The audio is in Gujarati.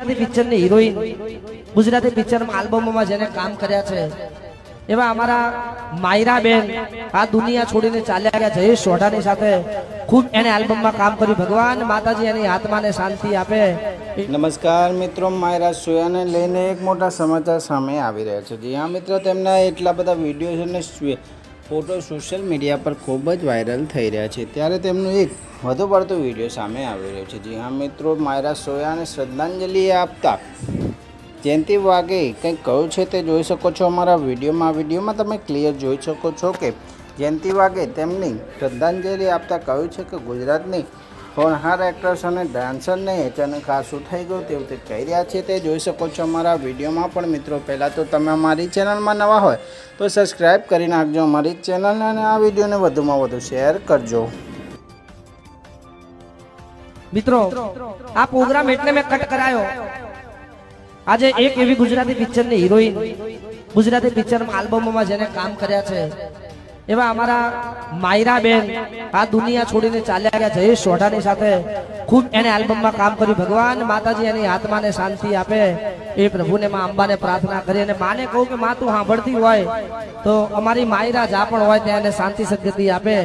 ગુજરાતી પિક્ચરની હિરોઈન ગુજરાતી પિક્ચરમાં આલ્બમોમાં જેને કામ કર્યા છે, એવા અમારા માયરા બેન આ દુનિયા છોડીને ચાલ્યા ગયા જયેશ સોઢાની સાથે. ખૂબ એને આલ્બમમાં કામ કર્યું. ભગવાન માતાજી એની આત્માને શાંતિ આપે. નમસ્કાર મિત્રો, માયરા સોયાને લઈને એક મોટા સમાચાર સામે આવી રહ્યા છે. જી હા મિત્રો, તેમના એટલા બધા વીડિયો છે સ્વે- ફોટો સોશિયલ મીડિયા પર ખૂબ જ વાયરલ થઈ રહ્યા છે. ત્યારે તેમનું એક વધુ પડતો વીડિયો સામે આવી રહ્યો છે. જી હા, મિત્રો, માયરા સોયાને શ્રદ્ધાંજલિ આપતા જયંતિ વાગે કંઈક કહ્યું છે તે જોઈ શકો છો અમારા વિડીયોમાં. વિડીયોમાં તમે ક્લિયર જોઈ શકો છો કે જયંતિ વાગે તેમની શ્રદ્ધાંજલિ આપતા કહ્યું છે કે ગુજરાતની હોનહાર એક્ટર્સ અને ડાન્સરને અચાનક આ શું થઈ ગયું તેવું તે કહી રહ્યા છે તે જોઈ શકો છો અમારા વિડીયોમાં પણ મિત્રો. પહેલાં તો તમે અમારી ચેનલમાં નવા હોય તો સબસ્ક્રાઈબ કરી નાખજો અમારી ચેનલને અને આ વિડીયોને વધુમાં વધુ શેર કરજો. મિત્રો, આ પ્રોગ્રામ એટલે મેં કટ કરાયો. આજે એક એવી ગુજરાતી પિક્ચરની હિરોઈન ગુજરાતી પિક્ચરમાં આલ્બમોમાં જેને કામ કર્યા છે એવા અમારા માયરા બેન આ દુનિયા છોડીને ચાલ્યા ગયા જયેશ સોઢાની સાથે. ખૂબ એને આલ્બમમાં કામ કર્યું. ભગવાન માતાજી એની આત્માને શાંતિ આપે. એ પ્રભુને માં અંબાને પ્રાર્થના કરી અને માને કહું કે માં તું સાંભળતી હોય તો અમારી માયરા જ્યાં પણ હોય ત્યાં એને શાંતિ સદગતિ આપે.